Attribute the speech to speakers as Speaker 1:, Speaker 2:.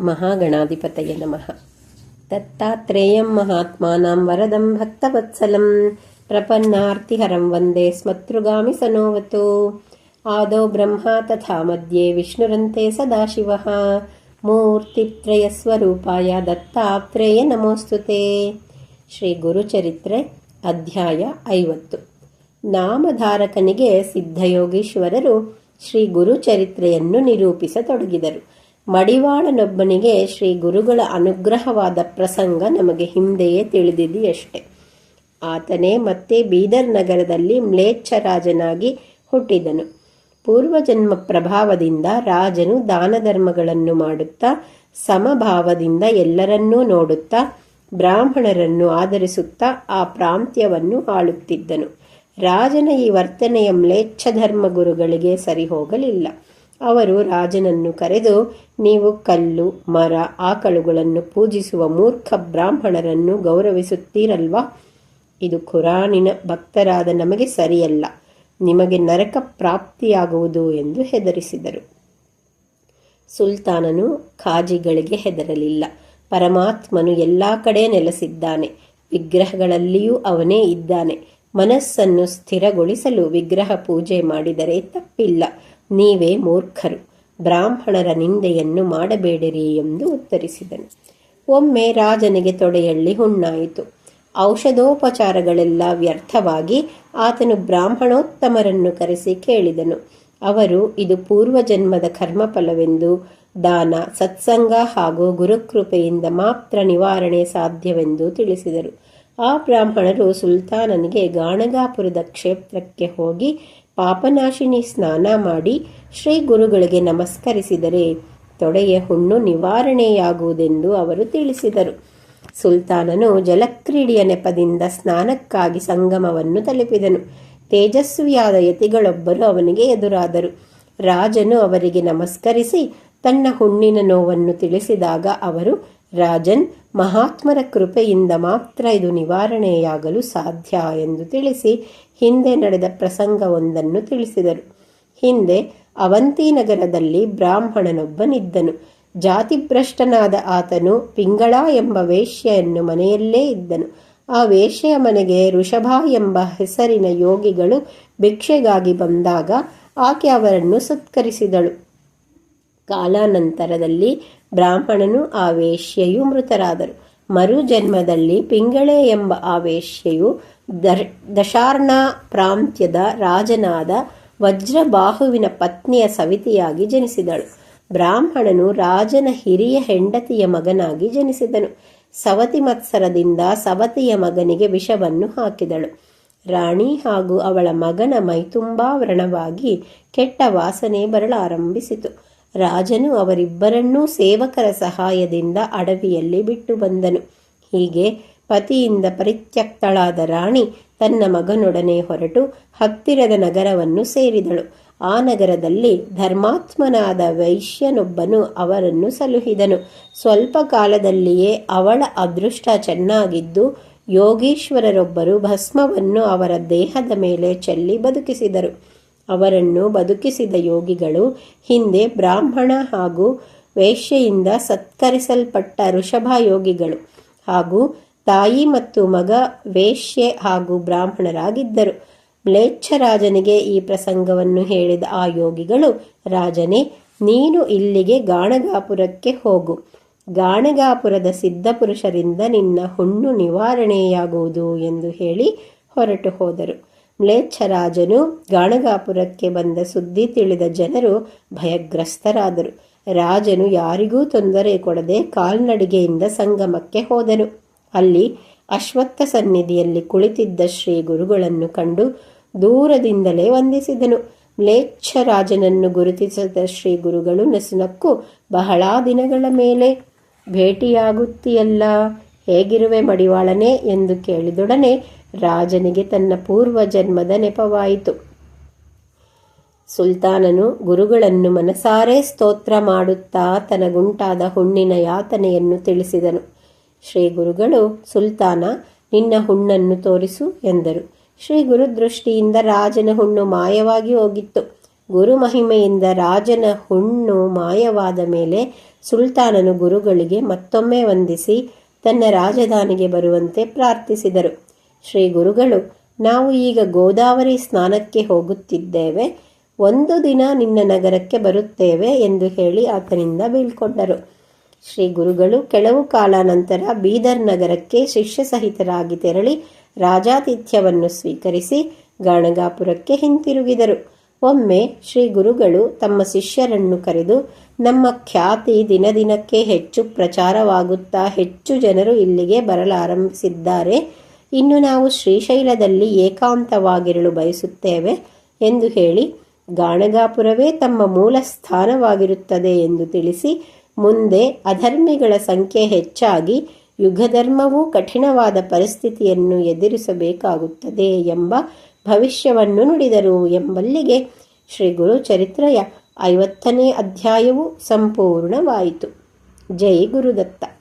Speaker 1: ಮಹಾಗಣಾಧಿಪತಯ ನಮಃ. ದತ್ತಾತ್ರೇಯಂ ಮಹಾತ್ಮಾನಾಂ ವರದಂ ಭಕ್ತವತ್ಸಲಂ ಪ್ರಪನ್ನಾರ್ತಿಹರಂ ವಂದೇ ಸ್ಮತೃಗಾಮಿ ಸನೋವತು. ಆದೋ ಬ್ರಹ್ಮ ತಥಾ ಮಧ್ಯೆ ವಿಷ್ಣುರಂತೆ ಸದಾಶಿವಃ. ಮೂರ್ತಿತ್ರಯಸ್ವರೂಪಾಯ ದತ್ತಾತ್ರೇಯ ನಮೋಸ್ತುತೆ. ಶ್ರೀ ಗುರುಚರಿತ್ರೆ ಅಧ್ಯಾಯ ಐವತ್ತು. ನಾಮಧಾರಕನಿಗೆ ಸಿದ್ಧಯೋಗೀಶ್ವರರು ಶ್ರೀ ಗುರುಚರಿತ್ರೆಯನ್ನು ನಿರೂಪಿಸತೊಡಗಿದರು. ಮಡಿವಾಳನೊಬ್ಬನಿಗೆ ಶ್ರೀ ಗುರುಗಳ ಅನುಗ್ರಹವಾದ ಪ್ರಸಂಗ ನಮಗೆ ಹಿಂದೆಯೇ ತಿಳಿದಿದೆಯಷ್ಟೆ. ಆತನೇ ಮತ್ತೆ ಬೀದರ್ ನಗರದಲ್ಲಿ ಮ್ಲೇಚ್ಛರಾಜನಾಗಿ ಹುಟ್ಟಿದನು. ಪೂರ್ವಜನ್ಮ ಪ್ರಭಾವದಿಂದ ರಾಜನು ದಾನ ಧರ್ಮಗಳನ್ನು ಮಾಡುತ್ತಾ, ಸಮಭಾವದಿಂದ ಎಲ್ಲರನ್ನೂ ನೋಡುತ್ತಾ, ಬ್ರಾಹ್ಮಣರನ್ನು ಆಧರಿಸುತ್ತಾ ಆ ಪ್ರಾಂತ್ಯವನ್ನು ಆಳುತ್ತಿದ್ದನು. ರಾಜನ ಈ ವರ್ತನೆಯ ಮ್ಲೇಚ್ಛ ಧರ್ಮ ಗುರುಗಳಿಗೆ ಸರಿ ಹೋಗಲಿಲ್ಲ ಅವರು ರಾಜನನ್ನು ಕರೆದು, ನೀವು ಕಲ್ಲು, ಮರ, ಆಕಳುಗಳನ್ನು ಪೂಜಿಸುವ ಮೂರ್ಖ ಬ್ರಾಹ್ಮಣರನ್ನು ಗೌರವಿಸುತ್ತೀರಲ್ವಾ? ಇದು ಖುರಾನಿನ ಭಕ್ತರಾದ ನಮಗೆ ಸರಿಯಲ್ಲ. ನಿಮಗೆ ನರಕ ಪ್ರಾಪ್ತಿಯಾಗುವುದು ಎಂದು ಹೆದರಿಸಿದರು. ಸುಲ್ತಾನನು ಖಾಜಿಗಳಿಗೆ ಹೆದರಲಿಲ್ಲ. ಪರಮಾತ್ಮನು ಎಲ್ಲ ಕಡೆ ನೆಲೆಸಿದ್ದಾನೆ. ವಿಗ್ರಹಗಳಲ್ಲಿಯೂ ಅವನೇ ಇದ್ದಾನೆ. ಮನಸ್ಸನ್ನು ಸ್ಥಿರಗೊಳಿಸಲು ವಿಗ್ರಹ ಪೂಜೆ ಮಾಡಿದರೆ ತಪ್ಪಿಲ್ಲ. ನೀವೇ ಮೂರ್ಖರು. ಬ್ರಾಹ್ಮಣರ ನಿಂದೆಯನ್ನು ಮಾಡಬೇಡಿರಿ ಎಂದು ಉತ್ತರಿಸಿದನು. ಒಮ್ಮೆ ರಾಜನಿಗೆ ತೊಡೆಯಲ್ಲಿ ಹುಣ್ಣಾಯಿತು. ಔಷಧೋಪಚಾರಗಳೆಲ್ಲ ವ್ಯರ್ಥವಾಗಿ ಆತನು ಬ್ರಾಹ್ಮಣೋತ್ತಮರನ್ನು ಕರೆಸಿ ಕೇಳಿದನು. ಅವರು, ಇದು ಪೂರ್ವಜನ್ಮದ ಕರ್ಮಫಲವೆಂದು ದಾನ, ಸತ್ಸಂಗ ಹಾಗೂ ಗುರುಕೃಪೆಯಿಂದ ಮಾತ್ರ ನಿವಾರಣೆ ಸಾಧ್ಯವೆಂದು ತಿಳಿಸಿದರು. ಆ ಬ್ರಾಹ್ಮಣರು ಸುಲ್ತಾನನಿಗೆ ಗಾಣಗಾಪುರದ ಕ್ಷೇತ್ರಕ್ಕೆ ಹೋಗಿ ಪಾಪನಾಶಿನಿ ಸ್ನಾನ ಮಾಡಿ ಶ್ರೀ ಗುರುಗಳಿಗೆ ನಮಸ್ಕರಿಸಿದರೆ ತೊಡೆಯ ಹುಣ್ಣು ನಿವಾರಣೆಯಾಗುವುದೆಂದು ಅವರು ತಿಳಿಸಿದರು. ಸುಲ್ತಾನನು ಜಲಕ್ರೀಡೆಯ ನೆಪದಿಂದ ಸ್ನಾನಕ್ಕಾಗಿ ಸಂಗಮವನ್ನು ತಲುಪಿದನು. ತೇಜಸ್ವಿಯಾದ ಯತಿಗಳೊಬ್ಬರು ಅವನಿಗೆ ಎದುರಾದರು. ರಾಜನು ಅವರಿಗೆ ನಮಸ್ಕರಿಸಿ ತನ್ನ ಹುಣ್ಣಿನ ನೋವನ್ನು ತಿಳಿಸಿದಾಗ ಅವರು ರಾಜನ್, ಮಹಾತ್ಮರ ಕೃಪೆಯಿಂದ ಮಾತ್ರ ಇದು ನಿವಾರಣೆಯಾಗಲು ಸಾಧ್ಯ ಎಂದು ತಿಳಿಸಿ ಹಿಂದೆ ನಡೆದ ಪ್ರಸಂಗವೊಂದನ್ನು ತಿಳಿಸಿದರು. ಹಿಂದೆ ಅವಂತಿನಗರದಲ್ಲಿ ಬ್ರಾಹ್ಮಣನೊಬ್ಬನಿದ್ದನು. ಜಾತಿಭ್ರಷ್ಟನಾದ ಆತನು ಪಿಂಗಳ ಎಂಬ ವೇಶ್ಯೆಯನ್ನು ಮನೆಯಲ್ಲೇ ಇದ್ದನು. ಆ ವೇಶ್ಯೆಯ ಮನೆಗೆ ಋಷಭ ಎಂಬ ಹೆಸರಿನ ಯೋಗಿಗಳು ಭಿಕ್ಷೆಗಾಗಿ ಬಂದಾಗ ಆಕೆ ಅವರನ್ನು ಸತ್ಕರಿಸಿದಳು. ಕಾಲಾನಂತರದಲ್ಲಿ ಬ್ರಾಹ್ಮಣನು ಆ ವೇಶ್ಯೆಯು ಮೃತರಾದರು. ಮರು ಜನ್ಮದಲ್ಲಿ ಪಿಂಗಳೆ ಎಂಬ ಆ ವೇಶ್ಯೆಯು ದಶಾರ್ಣ ಪ್ರಾಂತ್ಯದ ರಾಜನಾದ ವಜ್ರಬಾಹುವಿನ ಪತ್ನಿಯ ಸವಿತಿಯಾಗಿ ಜನಿಸಿದಳು. ಬ್ರಾಹ್ಮಣನು ರಾಜನ ಹಿರಿಯ ಹೆಂಡತಿಯ ಮಗನಾಗಿ ಜನಿಸಿದನು. ಸವತಿ ಮತ್ಸರದಿಂದ ಸವತಿಯ ಮಗನಿಗೆ ವಿಷವನ್ನು ಹಾಕಿದಳು. ರಾಣಿ ಹಾಗೂ ಅವಳ ಮಗನ ಮೈತುಂಬಾ ವ್ರಣವಾಗಿ ಕೆಟ್ಟ ವಾಸನೆ ಬರಲಾರಂಭಿಸಿತು. ರಾಜನು ಅವರಿಬ್ಬರನ್ನೂ ಸೇವಕರ ಸಹಾಯದಿಂದ ಅಡವಿಯಲ್ಲಿ ಬಿಟ್ಟು ಬಂದನು. ಹೀಗೆ ಪತಿಯಿಂದ ಪರಿತ್ಯಕ್ತಳಾದ ರಾಣಿ ತನ್ನ ಮಗನೊಡನೆ ಹೊರಟು ಹತ್ತಿರದ ನಗರವನ್ನು ಸೇರಿದಳು. ಆ ನಗರದಲ್ಲಿ ಧರ್ಮಾತ್ಮನಾದ ವೈಶ್ಯನೊಬ್ಬನು ಅವರನ್ನು ಸಲುಹಿದನು. ಸ್ವಲ್ಪ ಕಾಲದಲ್ಲಿಯೇ ಅವಳ ಅದೃಷ್ಟ ಚೆನ್ನಾಗಿದ್ದು ಯೋಗೀಶ್ವರರೊಬ್ಬರು ಭಸ್ಮವನ್ನು ಅವರ ದೇಹದ ಮೇಲೆ ಚೆಲ್ಲಿ ಬದುಕಿಸಿದರು. ಅವರನ್ನು ಬದುಕಿಸಿದ ಯೋಗಿಗಳು ಹಿಂದೆ ಬ್ರಾಹ್ಮಣ ಹಾಗೂ ವೇಶ್ಯೆಯಿಂದ ಸತ್ಕರಿಸಲ್ಪಟ್ಟ ಋಷಭ ಯೋಗಿಗಳು ಹಾಗೂ ತಾಯಿ ಮತ್ತು ಮಗ ವೇಶ್ಯೆ ಹಾಗೂ ಬ್ರಾಹ್ಮಣರಾಗಿದ್ದರು. ಮ್ಲೇಚ್ಛರಾಜನಿಗೆ ಈ ಪ್ರಸಂಗವನ್ನು ಹೇಳಿದ ಆ ಯೋಗಿಗಳು, ರಾಜನೇ, ನೀನು ಇಲ್ಲಿಗೆ ಗಾಣಗಾಪುರಕ್ಕೆ ಹೋಗು. ಗಾಣಗಾಪುರದ ಸಿದ್ಧಪುರುಷರಿಂದ ನಿನ್ನ ಹುಣ್ಣು ನಿವಾರಣೆಯಾಗುವುದು ಎಂದು ಹೇಳಿ ಹೊರಟು ಹೋದರು. ಮ್ಲೇಚ್ಛರಾಜನು ಗಾಣಗಾಪುರಕ್ಕೆ ಬಂದ ಸುದ್ದಿ ತಿಳಿದ ಜನರು ಭಯಗ್ರಸ್ತರಾದರು. ರಾಜನು ಯಾರಿಗೂ ತೊಂದರೆ ಕೊಡದೆ ಕಾಲ್ನಡಿಗೆಯಿಂದ ಸಂಗಮಕ್ಕೆ ಹೋದನು. ಅಲ್ಲಿ ಅಶ್ವತ್ಥ ಸನ್ನಿಧಿಯಲ್ಲಿ ಕುಳಿತಿದ್ದ ಶ್ರೀ ಗುರುಗಳನ್ನು ಕಂಡು ದೂರದಿಂದಲೇ ವಂದಿಸಿದನು. ಮ್ಲೇಚ್ಛರಾಜನನ್ನು ಗುರುತಿಸಿದ ಶ್ರೀ ಗುರುಗಳು ನಸುನಕ್ಕು, ಬಹಳ ದಿನಗಳ ಮೇಲೆ ಭೇಟಿಯಾಗುತ್ತೀಯಲ್ಲ, ಹೇಗಿರುವೆ ಮಡಿವಾಳನೆ? ಎಂದು ಕೇಳಿದೊಡನೆ ರಾಜನಿಗೆ ತನ್ನ ಪೂರ್ವ ಜನ್ಮದ ನೆಪವಾಯಿತು. ಸುಲ್ತಾನನು ಗುರುಗಳನ್ನು ಮನಸಾರೆ ಸ್ತೋತ್ರ ಮಾಡುತ್ತಾ ತನಗುಂಟಾದ ಹುಣ್ಣಿನ ಯಾತನೆಯನ್ನು ತಿಳಿಸಿದನು. ಶ್ರೀ ಗುರುಗಳು, ಸುಲ್ತಾನ, ನಿನ್ನ ಹುಣ್ಣನ್ನು ತೋರಿಸು ಎಂದರು. ಶ್ರೀ ಗುರು ದೃಷ್ಟಿಯಿಂದ ರಾಜನ ಹುಣ್ಣು ಮಾಯವಾಗಿ ಹೋಗಿತ್ತು. ಗುರು ಮಹಿಮೆಯಿಂದ ರಾಜನ ಹುಣ್ಣು ಮಾಯವಾದ ಮೇಲೆ ಸುಲ್ತಾನನು ಗುರುಗಳಿಗೆ ಮತ್ತೊಮ್ಮೆ ವಂದಿಸಿ ತನ್ನ ರಾಜಧಾನಿಗೆ ಬರುವಂತೆ ಪ್ರಾರ್ಥಿಸಿದರು. ಶ್ರೀ ಗುರುಗಳು ನಾವು ಈಗ ಗೋದಾವರಿ ಸ್ನಾನಕ್ಕೆ ಹೋಗುತ್ತಿದ್ದೇವೆ. ಒಂದು ದಿನ ನಿನ್ನ ನಗರಕ್ಕೆ ಬರುತ್ತೇವೆ ಎಂದು ಹೇಳಿ ಆತನಿಂದ ಬೀಳ್ಕೊಂಡರು. ಶ್ರೀ ಗುರುಗಳು ಕೆಲವು ಕಾಲ ನಂತರ ಬೀದರ್ ನಗರಕ್ಕೆ ಶಿಷ್ಯ ಸಹಿತರಾಗಿ ತೆರಳಿ ರಾಜಾತಿಥ್ಯವನ್ನು ಸ್ವೀಕರಿಸಿ ಗಾಣಗಾಪುರಕ್ಕೆ ಹಿಂತಿರುಗಿದರು. ಒಮ್ಮೆ ಶ್ರೀ ಗುರುಗಳು ತಮ್ಮ ಶಿಷ್ಯರನ್ನು ಕರೆದು, ನಮ್ಮ ಖ್ಯಾತಿ ದಿನದಿನಕ್ಕೆ ಹೆಚ್ಚು ಪ್ರಚಾರವಾಗುತ್ತಾ ಹೆಚ್ಚು ಜನರು ಇಲ್ಲಿಗೆ ಬರಲಾರಂಭಿಸಿದ್ದಾರೆ. ಇನ್ನು ನಾವು ಶ್ರೀಶೈಲದಲ್ಲಿ ಏಕಾಂತವಾಗಿರಲು ಬಯಸುತ್ತೇವೆ ಎಂದು ಹೇಳಿ ಗಾಣಗಾಪುರವೇ ತಮ್ಮ ಮೂಲ ಸ್ಥಾನವಾಗಿರುತ್ತದೆ ಎಂದು ತಿಳಿಸಿ ಮುಂದೆ ಅಧರ್ಮಿಗಳ ಸಂಖ್ಯೆ ಹೆಚ್ಚಾಗಿ ಯುಗಧರ್ಮವೂ ಕಠಿಣವಾದ ಪರಿಸ್ಥಿತಿಯನ್ನು ಎದುರಿಸಬೇಕಾಗುತ್ತದೆ ಎಂಬ ಭವಿಷ್ಯವನ್ನು ನುಡಿದರು ಎಂಬಲ್ಲಿಗೆ ಶ್ರೀ ಗುರು ಚರಿತ್ರೆಯ ಐವತ್ತನೇ ಅಧ್ಯಾಯವು ಸಂಪೂರ್ಣವಾಯಿತು. ಜೈ ಗುರುದತ್ತ.